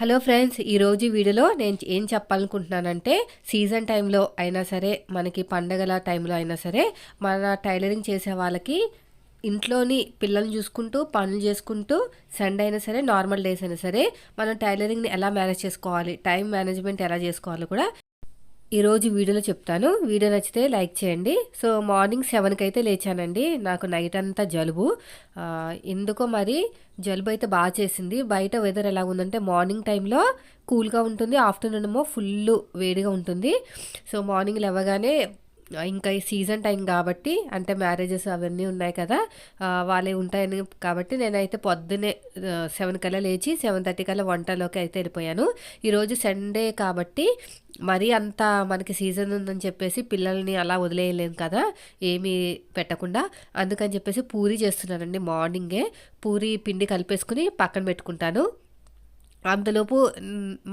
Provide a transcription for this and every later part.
Hello friends ఈరోజు వీడియోలో నేను ఏం చెప్పాలనుకుంటున్నానంటే సీజన్ టైంలో అయినా సరే మనకి పండగల టైంలో అయినా సరే మన టైలరింగ్ చేసే వాళ్ళకి ఇంట్లోని పిల్లల్ని చూసుకుంటూ పనులు చేసుకుంటూ సండే అయినా సరే నార్మల్ డేస్ అయినా సరే మనం టైలరింగ్ని ఎలా మేనేజ్ చేసుకోవాలి టైం మేనేజ్మెంట్ ఎలా చేసుకోవాలి కూడా ఈరోజు వీడియోలో చెప్తాను. వీడియో నచ్చితే లైక్ చేయండి. సో మార్నింగ్ సెవెన్కి అయితే లేచానండి. నాకు నైట్ అంతా జలుబు. ఎందుకో మరి జలుబు అయితే బాగా చేసింది. బయట వెదర్ ఎలా ఉందంటే మార్నింగ్ టైంలో కూల్గా ఉంటుంది. ఆఫ్టర్నూన్ ఏమో ఫుల్ వేడిగా ఉంటుంది. సో మార్నింగ్ లేవగానే ఇంకా ఈ సీజన్ టైం కాబట్టి అంటే మ్యారేజెస్ అవన్నీ ఉన్నాయి కదా వాళ్ళే ఉంటాయని కాబట్టి నేనైతే పొద్దున్నే సెవెన్ కల్లా లేచి సెవెన్ థర్టీ కల్లా వంటలోకి అయితే వెళ్ళిపోయాను. ఈరోజు సండే కాబట్టి మరీ అంత మనకి సీజన్ ఉందని చెప్పేసి పిల్లల్ని అలా వదిలేయలేం కదా ఏమీ పెట్టకుండా. అందుకని చెప్పేసి పూరి చేస్తున్నానండి మార్నింగే. పూరి పిండి కలిపేసుకుని పక్కన పెట్టుకుంటాను. అంతలోపు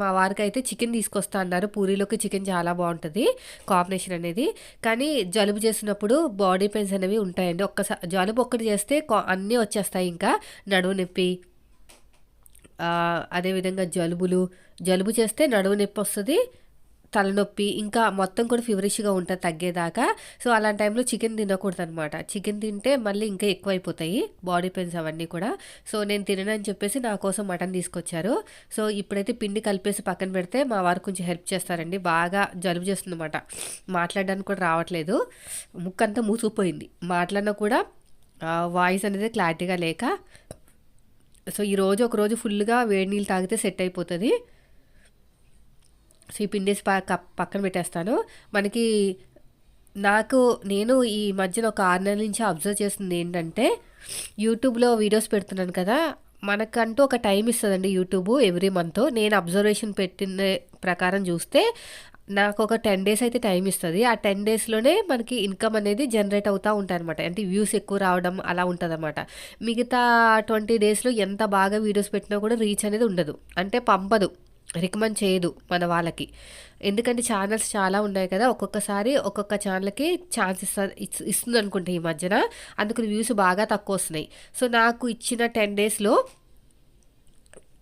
మా వారికి అయితే చికెన్ తీసుకొస్తా అన్నారు. పూరీలోకి చికెన్ చాలా బాగుంటుంది కాంబినేషన్ అనేది. కానీ జలుబు చేసినప్పుడు బాడీ పెయిన్స్ అనేవి ఉంటాయండి. ఒక్కసారి జలుబు ఒక్కటి చేస్తే అన్నీ వచ్చేస్తాయి ఇంకా. నడువు నొప్పి అదేవిధంగా జలుబులు. జలుబు చేస్తే నడువు నొప్పి వస్తుంది తలనొప్పి ఇంకా మొత్తం కూడా ఫీవరిష్గా ఉంటుంది తగ్గేదాకా. సో అలాంటి టైంలో చికెన్ తినకూడదు అనమాట చికెన్ తింటే మళ్ళీ ఇంకా ఎక్కువైపోతాయి బాడీ పెయిన్స్ అవన్నీ కూడా. సో నేను తిననని చెప్పేసి నా కోసం మటన్ తీసుకొచ్చారు. సో ఇప్పుడైతే పిండి కలిపేసి పక్కన పెడితే మా వారు కొంచెం హెల్ప్ చేస్తారండి. బాగా జలుబు చేస్తుందన్నమాట. మాట్లాడడానికి కూడా రావట్లేదు. ముక్కంతా మూసుకుపోయింది. మాట్లాడినా కూడా వాయిస్ అనేది క్లారిటీగా లేక సో ఈరోజు ఒకరోజు ఫుల్గా వేడి నీళ్ళు తాగితే సెట్ అయిపోతుంది. సో ఈ పిండేసి పక్క పక్కన పెట్టేస్తాను. మనకి నాకు నేను ఈ మధ్యన ఒక ఆరు నెలల నుంచి అబ్జర్వ్ చేస్తుంది ఏంటంటే యూట్యూబ్లో వీడియోస్ పెడుతున్నాను కదా మనకంటూ ఒక టైం ఇస్తుందండి యూట్యూబ్ ఎవ్రీ మంత్. నేను అబ్జర్వేషన్ పెట్టిన ప్రకారం చూస్తే నాకు ఒక టెన్ డేస్ అయితే టైం ఇస్తుంది. ఆ టెన్ డేస్లోనే మనకి ఇన్కమ్ అనేది జనరేట్ అవుతూ ఉంటాయి అనమాట అంటే వ్యూస్ ఎక్కువ రావడం అలా ఉంటుంది అనమాట మిగతా ట్వంటీ డేస్లో ఎంత బాగా వీడియోస్ పెట్టినా కూడా రీచ్ అనేది ఉండదు. అంటే పంపదు. రికమెండ్ చేయదు మన వాళ్ళకి. ఎందుకంటే ఛానల్స్ చాలా ఉన్నాయి కదా ఒక్కొక్కసారి ఒక్కొక్క ఛానల్కి ఛాన్స్ ఇస్తుంది అనుకుంటా ఈ మధ్యన. అందుకు వ్యూస్ బాగా తక్కువ వస్తున్నాయి. సో నాకు ఇచ్చిన టెన్ డేస్లో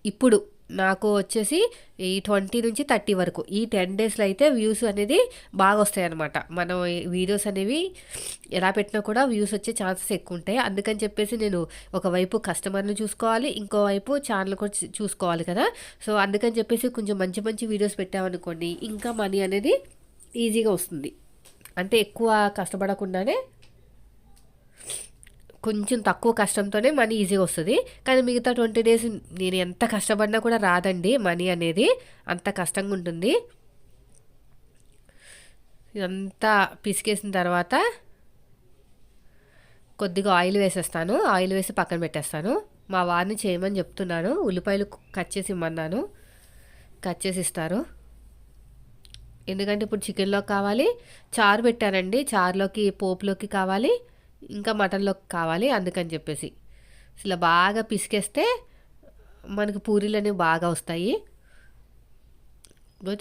ఇప్పుడు నాకు వచ్చేసి ఈ ట్వంటీ నుంచి థర్టీ వరకు. ఈ టెన్ డేస్లో అయితే వ్యూస్ అనేది బాగా వస్తాయి అనమాట మనం వీడియోస్ అనేవి ఎలా పెట్టినా కూడా వ్యూస్ వచ్చే ఛాన్సెస్ ఎక్కువ ఉంటాయి. అందుకని చెప్పేసి నేను ఒకవైపు కస్టమర్ని చూసుకోవాలి ఇంకోవైపు ఛానల్ కూడా చూసుకోవాలి కదా. సో అందుకని చెప్పేసి కొంచెం మంచి మంచి వీడియోస్ పెట్టామనుకోండి ఇంకా మనీ అనేది ఈజీగా వస్తుంది. అంటే ఎక్కువ కష్టపడకుండానే కొంచెం తక్కువ కష్టంతోనే మనీ ఈజీగా వస్తుంది. కానీ మిగతా ట్వంటీ డేస్ నేను ఎంత కష్టపడినా కూడా రాదండి మనీ అనేది. అంత కష్టంగా ఉంటుంది. ఇదంతా పిసికేసిన తర్వాత కొద్దిగా ఆయిల్ వేసేస్తాను. ఆయిల్ వేసి పక్కన పెట్టేస్తాను. మా వారిని చేయమని చెప్తున్నాను. ఉల్లిపాయలు కట్ చేసి ఇమ్మన్నాను. కట్ చేసి ఇస్తారు. ఎందుకంటే ఇప్పుడు చికెన్లోకి కావాలి. చారు పెట్టానండి. చారులోకి పోపులోకి కావాలి. ఇంకా మటన్లోకి కావాలి అందుకని చెప్పేసి. ఇలా బాగా పిసికేస్తే మనకు పూరీలు అనేవి బాగా వస్తాయి.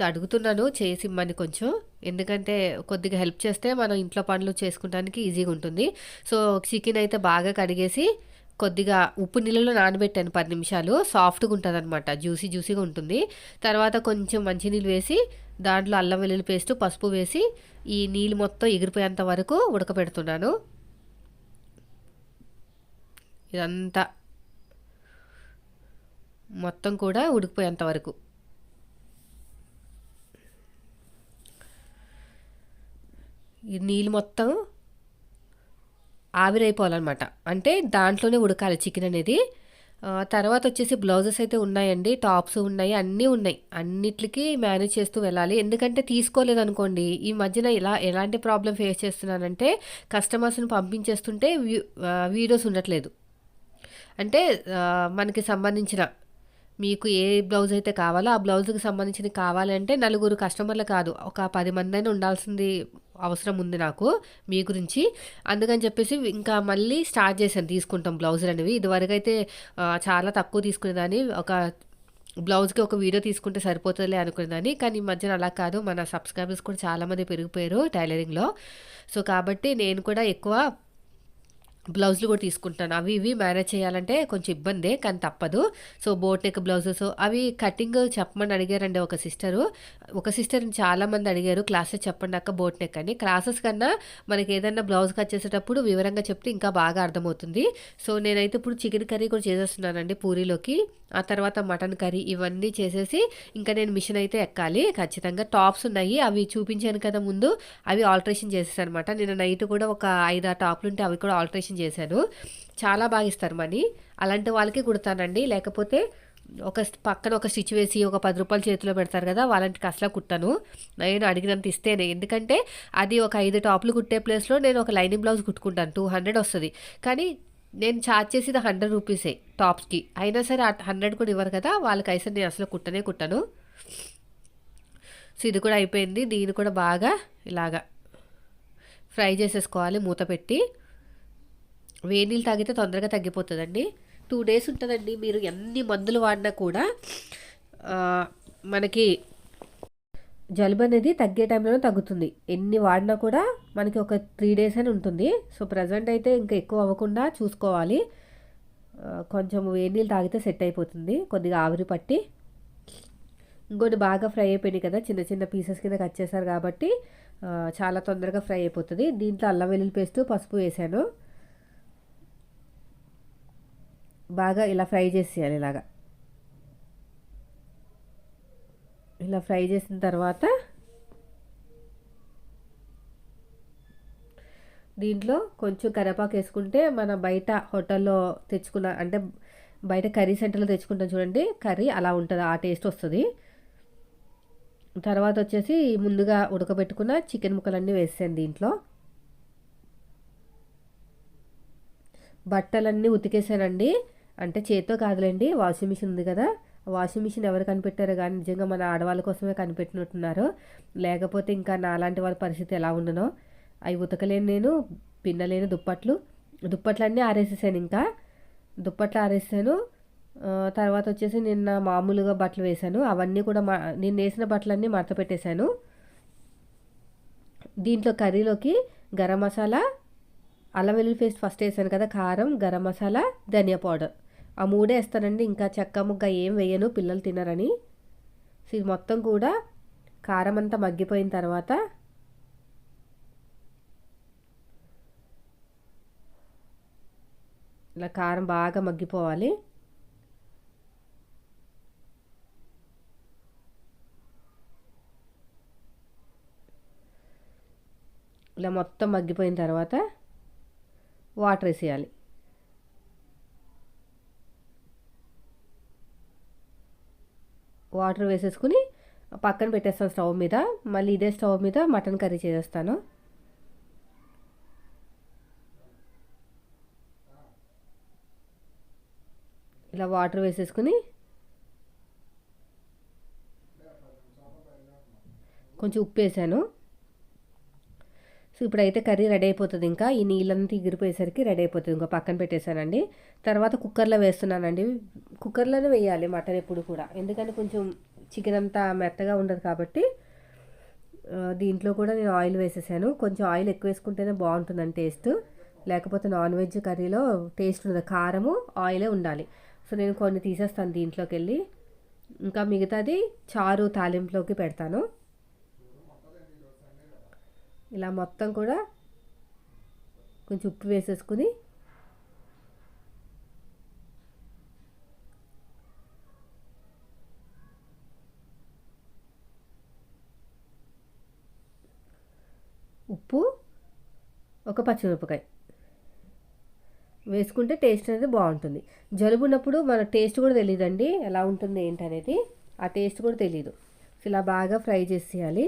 అడుగుతున్నాను చేసి ఇమ్మని కొంచెం. ఎందుకంటే కొద్దిగా హెల్ప్ చేస్తే మనం ఇంట్లో పనులు చేసుకోవడానికి ఈజీగా ఉంటుంది. సో చికెన్ అయితే బాగా కడిగేసి కొద్దిగా ఉప్పు నీళ్ళలో నానబెట్టాను పది నిమిషాలు. సాఫ్ట్గా ఉంటుంది అనమాట జ్యూసీ జ్యూసీగా ఉంటుంది. తర్వాత కొంచెం మంచినీళ్ళు వేసి దాంట్లో అల్లం వెల్లుల్లి పేస్ట్ పసుపు వేసి ఈ నీళ్ళు మొత్తం ఎగిరిపోయేంత వరకు ఉడకబెడుతున్నాను ఇదంతా మొత్తం కూడా ఉడికిపోయేంత వరకు. ఈ నీళ్ళు మొత్తం ఆవిరైపోవాలన్నమాట. అంటే దాంట్లోనే ఉడకాలి చికెన్ అనేది. తర్వాత వచ్చేసి బ్లౌజెస్ అయితే ఉన్నాయండి. టాప్స్ ఉన్నాయి అన్నీ ఉన్నాయి. అన్నిటికీ మేనేజ్ చేస్తూ వెళ్ళాలి. ఎందుకంటే తీసుకోలేదు అనుకోండి ఈ మధ్యన ఇలా ఎలాంటి ప్రాబ్లం ఫేస్ చేస్తున్నానంటే కస్టమర్స్ని పంపించేస్తుంటే వీడియోస్ ఉండట్లేదు. అంటే మనకి సంబంధించిన మీకు ఏ బ్లౌజ్ అయితే కావాలో ఆ బ్లౌజ్కి సంబంధించిన కావాలంటే నలుగురు కస్టమర్లు కాదు. ఒక పది మంది అయినా ఉండాల్సింది అవసరం ఉంది నాకు మీ గురించి. అందుకని చెప్పేసి ఇంకా మళ్ళీ స్టార్ట్ చేశాను తీసుకుంటాం బ్లౌజులు అనేవి. ఇదివరకు అయితే చాలా తక్కువ తీసుకునేదాన్ని. ఒక బ్లౌజ్కి ఒక వీడియో తీసుకుంటే సరిపోతుందిలే అనుకునేదాన్ని. కానీ ఈ మధ్యన అలా కాదు. మన సబ్స్క్రైబర్స్ కూడా చాలామంది పెరిగిపోయారు టైలరింగ్లో. సో కాబట్టి నేను కూడా ఎక్కువ బ్లౌజులు కూడా తీసుకుంటాను. అవి ఇవి మేనేజ్ చేయాలంటే కొంచెం ఇబ్బందే కానీ తప్పదు. సో బోట్ నెక్ బ్లౌజెస్ అవి కటింగ్ చెప్పమని అడిగారండి ఒక సిస్టరు ఒక సిస్టర్ చాలామంది అడిగారు క్లాసెస్ చెప్పండి అక్క బోట్ నెక్ అని. క్లాసెస్ కన్నా మనకి ఏదైనా బ్లౌజ్ కట్ చేసేటప్పుడు వివరంగా చెప్తే ఇంకా బాగా అర్థమవుతుంది. సో నేనైతే ఇప్పుడు చికెన్ కర్రీ కూడా చేసేస్తున్నానండి పూరీలోకి. ఆ తర్వాత మటన్ కర్రీ ఇవన్నీ చేసేసి ఇంకా నేను మిషన్ అయితే ఎక్కాలి. ఖచ్చితంగా టాప్స్ ఉన్నాయి. అవి చూపించాను కదా ముందు. అవి ఆల్టరేషన్ చేసేసాను అనమాట నేను నైట్ కూడా ఒక ఐదు ఆ టాప్లు ఉంటే అవి కూడా ఆల్టరేషన్ చేశాను. చాలా బాగా ఇస్తారు మనీ. అలాంటి వాళ్ళకి కుడతానండి. లేకపోతే ఒక పక్కన ఒక స్టిచ్ వేసి ఒక పది రూపాయలు చేతిలో పెడతారు కదా వాళ్ళంటికి అసలు కుట్టాను. నేను అడిగినంత ఇస్తేనే. ఎందుకంటే అది ఒక ఐదు టాప్లు కుట్టే ప్లేస్లో నేను ఒక లైనింగ్ బ్లౌజ్ కుట్టుకుంటాను. టూ హండ్రెడ్ వస్తుంది. కానీ నేను ఛార్జ్ చేసేది హండ్రెడ్ రూపీసే టాప్స్కి. అయినా సరే హండ్రెడ్ కూడా ఇవ్వరు కదా వాళ్ళకి అయితే నేను అసలు కుట్టనే కుట్టాను. సో ఇది కూడా అయిపోయింది. దీన్ని కూడా బాగా ఇలాగా ఫ్రై చేసేసుకోవాలి మూత పెట్టి. వేడి నీళ్ళు తాగితే తొందరగా తగ్గిపోతుందండి. టూ డేస్ ఉంటుందండి. మీరు ఎన్ని మందులు వాడినా కూడా మనకి జలుబు అనేది తగ్గే టైంలో తగ్గుతుంది. ఎన్ని వాడినా కూడా మనకి ఒక త్రీ డేస్ అని ఉంటుంది. సో ప్రజెంట్ అయితే ఇంకా ఎక్కువ అవ్వకుండా చూసుకోవాలి. కొంచెం వేడి నీళ్ళు తాగితే సెట్ అయిపోతుంది. కొద్దిగా ఆవిరి పట్టి. ఇంకోటి బాగా ఫ్రై అయిపోయినాయి కదా చిన్న చిన్న పీసెస్ కింద కట్ చేశారు కాబట్టి చాలా తొందరగా ఫ్రై అయిపోతుంది. దీంట్లో అల్లం వెల్లుల్లి పేస్ట్ పసుపు వేసాను. బాగా ఇలా ఫ్రై చేసేయాలి ఇలాగా. ఇలా ఫ్రై చేసిన తర్వాత దీంట్లో కొంచెం కరివేపాకు వేసుకుంటే మన బయట హోటల్లో తెచ్చుకున్న అంటే బయట కర్రీ సెంటర్లో తెచ్చుకుంటాం చూడండి కర్రీ అలా ఉంటుంది ఆ టేస్ట్ వస్తుంది. తర్వాత వచ్చేసి ముందుగా ఉడకబెట్టుకున్న చికెన్ ముక్కలన్నీ వేసాను దీంట్లో. బట్టలన్నీ ఉతికేసానండి అంటే చేత్తో కాదులేండి వాషింగ్ మిషన్ ఉంది కదా. వాషింగ్ మిషన్ ఎవరు కనిపెట్టారో కానీ నిజంగా మన ఆడవాళ్ళ కోసమే కనిపెట్టినట్టున్నారు. లేకపోతే ఇంకా నాలాంటి వాళ్ళ పరిస్థితి ఎలా ఉండనో. అవి ఉతకలేను నేను పిన్నలేని దుప్పట్లు. దుప్పట్లన్నీ ఆరేసేసాను ఇంకా. దుప్పట్లు ఆరేసాను. తర్వాత వచ్చేసి నిన్న మామూలుగా బట్టలు వేశాను. అవన్నీ కూడా మా నేను వేసిన బట్టలన్నీ మడత పెట్టేశాను. దీంట్లో కర్రీలోకి గరం మసాలా అల్లం వెల్లుల్లి పేస్ట్ ఫస్ట్ వేసాను కదా కారం గరం మసాలా ధనియా పౌడర్. ఆ మూడే వేస్తానండి ఇంకా చెక్క ముగ్గ ఏం వేయను పిల్లలు తినరని. సో ఇది మొత్తం కూడా కారం అంతా మగ్గిపోయిన తర్వాత ఇలా కారం బాగా మగ్గిపోవాలి. ఇలా మొత్తం మగ్గిపోయిన తర్వాత వాటర్ వేసేయాలి. వాటర్ వేసేసుకుని పక్కన పెట్టేస్తాను స్టవ్ మీద. మళ్ళీ ఇదే స్టవ్ మీద మటన్ కర్రీ చేసేస్తాను. ఇలా వాటర్ వేసేసుకుని కొంచెం ఉప్పు వేసాను. సో ఇప్పుడైతే కర్రీ రెడీ అయిపోతుంది ఇంకా. ఈ నీళ్ళంతా ఎగిరిపోయేసరికి రెడీ అయిపోతుంది. ఇంకా పక్కన పెట్టేశానండి. తర్వాత కుక్కర్లో వేస్తున్నానండి. కుక్కర్లోనే వేయాలి మటన్ ఎప్పుడు కూడా. ఎందుకంటే కొంచెం చికెన్ అంతా మెత్తగా ఉండదు కాబట్టి దీంట్లో కూడా నేను ఆయిల్ వేసేసాను. కొంచెం ఆయిల్ ఎక్కువ వేసుకుంటేనే బాగుంటుందని టేస్ట్. లేకపోతే నాన్ వెజ్ కర్రీలో టేస్ట్ ఉండదు. కారము ఆయిలే ఉండాలి. సో నేను కొన్ని తీసేస్తాను దీంట్లోకి వెళ్ళి ఇంకా మిగతాది చారు తాలింపులోకి పెడతాను. ఇలా మొత్తం కూడా కొంచెం ఉప్పు వేసేసుకుని ఉప్పు ఒక పచ్చిమిరపకాయ. వేసుకుంటే టేస్ట్ అనేది బాగుంటుంది. జలుబు ఉన్నప్పుడు మన టేస్ట్ కూడా తెలియదండి ఎలా ఉంటుంది ఏంటనేది. ఆ టేస్ట్ కూడా తెలియదు ఇలా బాగా ఫ్రై చేసేయాలి.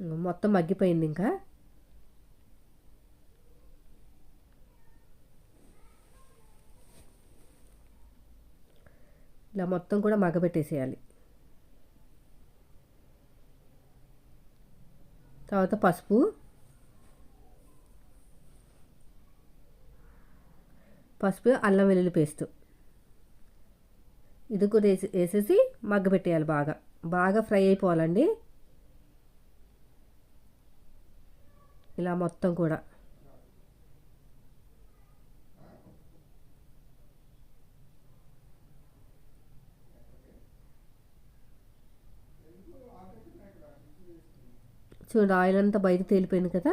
మొత్తం మగ్గిపోయింది ఇంకా. ఇలా మొత్తం కూడా మగ్గబెట్టేసేయాలి. తర్వాత పసుపు. పసుపు అల్లం వెల్లుల్లి పేస్ట్. ఇది కూడా వేసి వేసేసి మగ్గబెట్టేయాలి బాగా. బాగా ఫ్రై అయిపోవాలండి. ఇలా మొత్తం కూడా. చూడండి ఆయిల్ అంతా బయట తేలిపోయింది కదా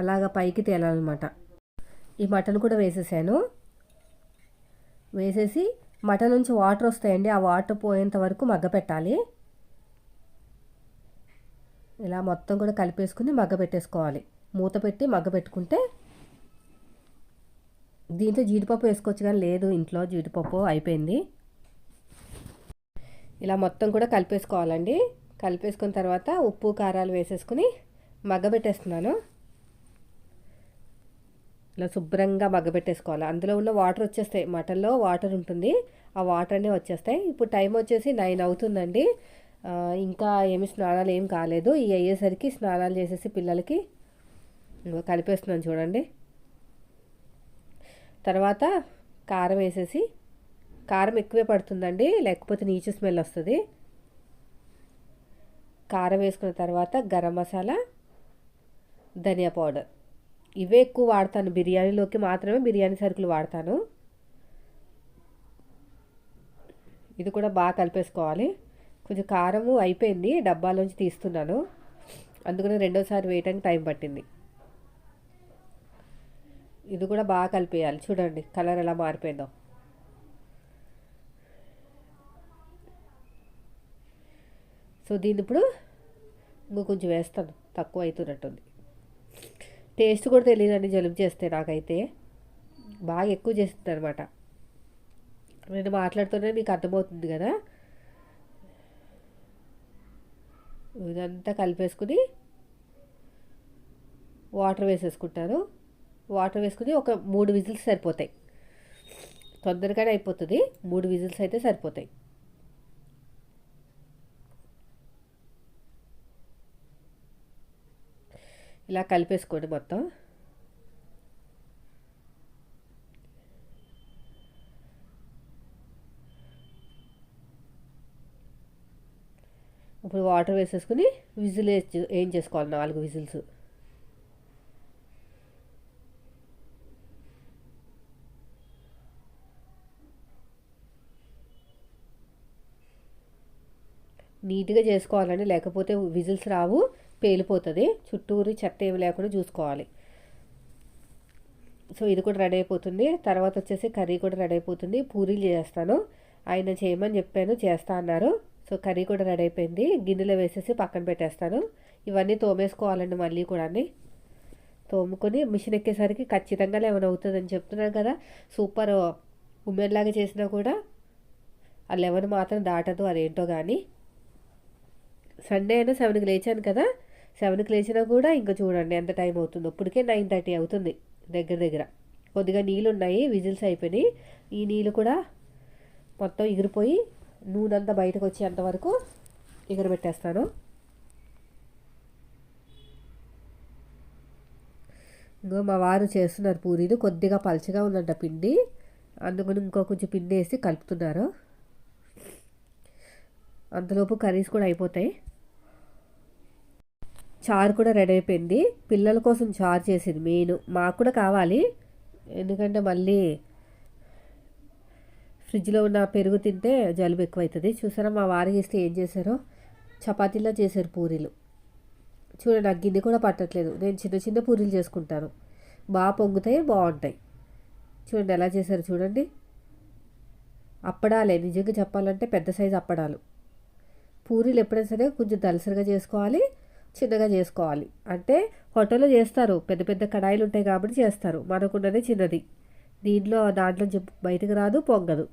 అలాగా పైకి తేలాలన్నమాట. ఈ మటన్ కూడా వేసేసాను. వేసేసి మటన్ నుంచి వాటర్ వస్తాయండి ఆ వాటర్ పోయేంత వరకు మగ్గ పెట్టాలి. ఇలా మొత్తం కూడా కలిపేసుకుని మగ్గ పెట్టేసుకోవాలి. మూత పెట్టి మగ్గ పెట్టుకుంటే దీంతో జీడిపప్పు వేసుకోవచ్చు కానీ లేదు ఇంట్లో జీడిపప్పు అయిపోయింది. ఇలా మొత్తం కూడా కలిపేసుకోవాలండి. కలిపేసుకున్న తర్వాత ఉప్పు కారాలు వేసేసుకుని మగ్గబెట్టేస్తున్నాను ఇలా శుభ్రంగా మగ్గబెట్టేసుకోవాలి అందులో ఉన్న వాటర్ వచ్చేస్తాయి. మటన్లో వాటర్ ఉంటుంది. ఆ వాటర్ అన్నీ వచ్చేస్తాయి. ఇప్పుడు టైం వచ్చేసి నైన్ అవుతుందండి. ఇంకా ఏమి స్నానాలు ఏం కాలేదు. ఈ అయ్యేసరికి స్నానాలు చేసేసి పిల్లలకి కలిపేస్తున్నాను చూడండి. తర్వాత కారం వేసేసి కారం ఎక్కువే పడుతుందండి లేకపోతే నీచు స్మెల్ వస్తుంది. కారం వేసుకున్న తర్వాత గరం మసాలా ధనియా పౌడర్. ఇవే ఎక్కువ వాడతాను బిర్యానీలోకి మాత్రమే బిర్యానీ సరుకులు వాడతాను. ఇది కూడా బాగా కలిపేసుకోవాలి. కొంచెం కారము అయిపోయింది డబ్బాలోంచి తీస్తున్నాను. అందుకని రెండోసారి వేయటానికి టైం పట్టింది. ఇది కూడా బాగా కలిపేయాలి. చూడండి కలర్ ఎలా మారిపోయిందో. సో దీన్ని ఇప్పుడు ఇంకో కొంచెం వేస్తాను. తక్కువ అవుతున్నట్టుంది. టేస్ట్ కూడా తెలియదండి జలుబు చేస్తే నాకైతే. బాగా ఎక్కువ చేస్తుంది అనమాట నేను మాట్లాడుతూనే మీకు అర్థమవుతుంది కదా. ఇదంతా కలిపేసుకుని వాటర్ వేసేసుకుంటాను. వాటర్ వేసుకుని ఒక మూడు విజిల్స్ సరిపోతాయి. తొందరగానే అయిపోతుంది. మూడు విజిల్స్ అయితే సరిపోతాయి. ఇలా కలిపేసుకోండి మొత్తం. ఇప్పుడు వాటర్ వేసేసుకుని విజిల్ ఏం చేసుకోవాలి? నాలుగు విజిల్స్. నీట్గా చేసుకోవాలండి. లేకపోతే విజిల్స్ రావు పేలిపోతుంది. చుట్టూరు చెత్త ఏమి లేకుండా చూసుకోవాలి. సో ఇది కూడా రెడీ అయిపోతుంది. తర్వాత వచ్చేసి కర్రీ కూడా రెడీ అయిపోతుంది. పూరీలు చేస్తాను. ఆయన చేయమని చెప్పాను. చేస్తా అన్నారు. సో కర్రీ కూడా రెడీ అయిపోయింది. గిన్నెలో వేసేసి పక్కన పెట్టేస్తాను. ఇవన్నీ తోమేసుకోవాలండి మళ్ళీ కూడా తోముకొని మిషన్ ఎక్కేసరికి ఖచ్చితంగా లెవెన్ అవుతుందని చెప్తున్నాను కదా. సూపర్ ఉమెన్ లాగా చేసినా కూడా ఆ లెవెన్ మాత్రం దాటదు అదేంటో కానీ సండే అయినా సెవెన్కి లేచాను కదా సెవెన్కి లేచినా కూడా ఇంకా చూడండి ఎంత టైం అవుతుందో. ఇప్పటికే నైన్ థర్టీ అవుతుంది దగ్గర దగ్గర. కొద్దిగా నీళ్ళు ఉన్నాయి విజిల్స్ అయిపోయినాయి. ఈ నీళ్ళు కూడా మొత్తం ఎగిరిపోయి నూనె అంతా బయటకు వచ్చేంత వరకు ఎగరబెట్టేస్తాను. ఇంకో మా వారు చేస్తున్నారు పూరీలు. కొద్దిగా పలచగా ఉందంట పిండి. అందుకని ఇంకో కొంచెం పిండి వేసి కలుపుతున్నారు. అంతలోపు కర్రీస్ కూడా అయిపోతాయి. చారు కూడా రెడీ అయిపోయింది. పిల్లల కోసం చారు చేసింది మెయిన్. మాకు కూడా కావాలి. ఎందుకంటే మళ్ళీ ఫ్రిడ్జ్లో ఉన్న పెరుగు తింటే జలుబు ఎక్కువవుతుంది చూసారా మా వారికి ఇస్తే ఏం చేశారో? చపాతీలా చేశారు పూరీలు. చూడండి నాకు గిన్నె కూడా పట్టట్లేదు. నేను చిన్న చిన్న పూరీలు చేసుకుంటాను. బాగా పొంగుతాయి బాగుంటాయి. చూడండి ఎలా చేశారు చూడండి. అప్పడాలే నిజంగా చెప్పాలంటే పెద్ద సైజు అప్పడాలు. పూరీలు ఎప్పుడైనా సరే కొంచెం దలసరిగా చేసుకోవాలి. చిన్నగా చేసుకోవాలి. అంటే హోటల్లో చేస్తారు. పెద్ద పెద్ద కడాయిలు ఉంటాయి కాబట్టి చేస్తారు. మనకున్నదే చిన్నది. దీంట్లో దాంట్లో బయటకు రాదు పొంగదు.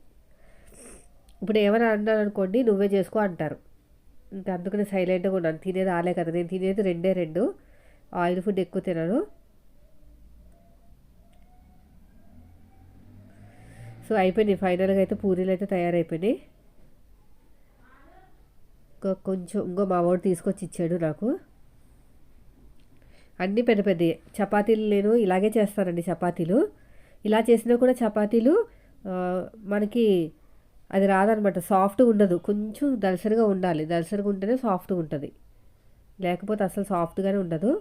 ఇప్పుడు ఏమైనా అన్నాను అనుకోండి నువ్వే చేసుకో అంటారు. ఇంకా అందుకని సైలెంట్గా ఉన్నాను. తినేది ఆలే కదా. నేను తినేది రెండే రెండు. ఆయిల్ ఫుడ్ ఎక్కువ తినను. సో అయిపోయినాయి ఫైనల్గా అయితే పూరీలు అయితే తయారైపోయినాయి. ఇంకా కొంచెం ఇంకో మా వాడు తీసుకొచ్చి ఇచ్చాడు నాకు. అన్నీ పెద్ద పెద్ద చపాతీలు నేను ఇలాగే చేస్తానండి చపాతీలు. ఇలా చేసినా కూడా చపాతీలు మనకి అది రాదనమాట. సాఫ్ట్గా ఉండదు. కొంచెం దలసరిగా ఉండాలి. దలసరిగా ఉంటేనే సాఫ్ట్గా ఉంటుంది. లేకపోతే అసలు సాఫ్ట్గానే ఉండదు.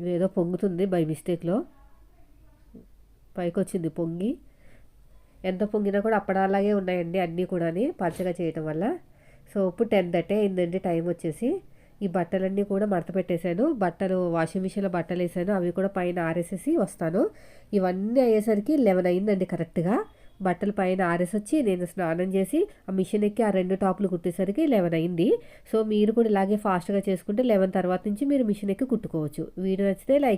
ఏదో పొంగుతుంది బై మిస్టేక్లో. పైకి వచ్చింది పొంగి. ఎంత పొంగినా కూడా అప్పడాలాగే ఉన్నాయండి అన్నీ కూడా పలచగా చేయటం వల్ల. సో ఇప్పుడు టెన్ థర్టీ అయిందండి టైం వచ్చేసి. ఈ బట్టలన్నీ కూడా మడత పెట్టేశాను. బట్టలు వాషింగ్ మిషన్లో బట్టలు వేసాను. అవి కూడా పైన ఆరేసేసి వస్తాను. ఇవన్నీ అయ్యేసరికి లెవెన్ అయిందండి కరెక్ట్గా బట్టలు పైన ఆరేసి వచ్చి నేను స్నానం చేసి ఆ మిషన్ ఎక్కి ఆ రెండు టాపులు కుట్టేసరికి లెవెన్ అయింది. సో మీరు కూడా ఇలాగే ఫాస్ట్గా చేసుకుంటే లెవెన్ తర్వాత నుంచి మీరు మిషన్ ఎక్కి కుట్టుకోవచ్చు. వీడియో నచ్చితే లైక్